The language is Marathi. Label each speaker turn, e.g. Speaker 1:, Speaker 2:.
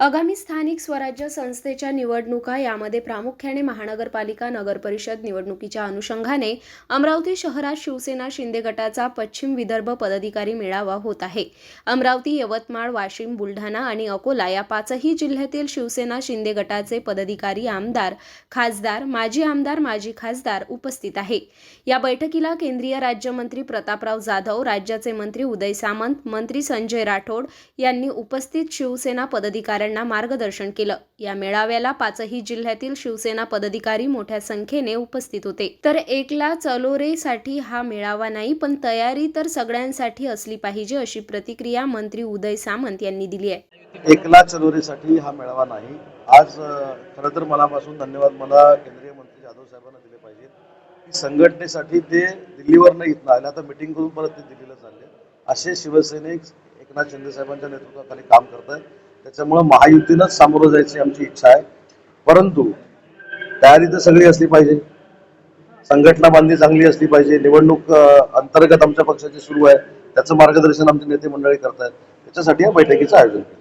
Speaker 1: आगामी स्थानिक स्वराज्य संस्थेच्या निवडणुका यामध्ये प्रामुख्याने महानगरपालिका नगरपरिषद निवडणुकीच्या अनुषंगाने अमरावती शहरात शिवसेना शिंदे गटाचा पश्चिम विदर्भ पदाधिकारी मेळावा होत आहे. अमरावती यवतमाळ वाशिम बुलढाणा आणि अकोला या पाचही जिल्ह्यातील शिवसेना शिंदे गटाचे पदाधिकारी आमदार खासदार माजी आमदार माजी खासदार उपस्थित आहे. या बैठकीला केंद्रीय राज्यमंत्री प्रतापराव जाधव राज्याचे मंत्री उदय सामंत मंत्री संजय राठोड यांनी उपस्थित शिवसेना पदाधिकाऱ्यांना मार्गदर्शन केलं. या मेळाव्याला पाचही जिल्ह्यातील शिवसेना पदाधिकारी मोठ्या संख्येने उपस्थित होते. तर एकला चलोरेसाठी हा मेळावा नाही पण तयारी तर सगळ्यांसाठी असली पाहिजे अशी प्रतिक्रिया मंत्री उदय सामंत यांनी दिली आहे.
Speaker 2: एकला चलोरेसाठी हा मेळावा नाही. आज अ, खरं तर मनापासून धन्यवाद मला केंद्रीय मंत्री जाधव साहेबांना दिले पाहिजेत. की संघटनेसाठी ते दिल्लीवर नाही इथनं आले. आता मिटिंग करून परत ते दिल्लीला चालले. असे शिवसैनिक एकनाथ शिंदे साहेबांच्या नेतृत्वाखाली काम करत आहेत त्याच्यामुळं महायुतीनंच सामोरं जायची आमची इच्छा आहे. परंतु तयारी तर सगळी असली पाहिजे. संघटना बांधणी चांगली असली पाहिजे. निवडणूक अंतर्गत आमच्या पक्षाची सुरू आहे. त्याचं मार्गदर्शन आमचे नेते मंडळी करतायत. त्याच्यासाठी या बैठकीचं आयोजन केलं.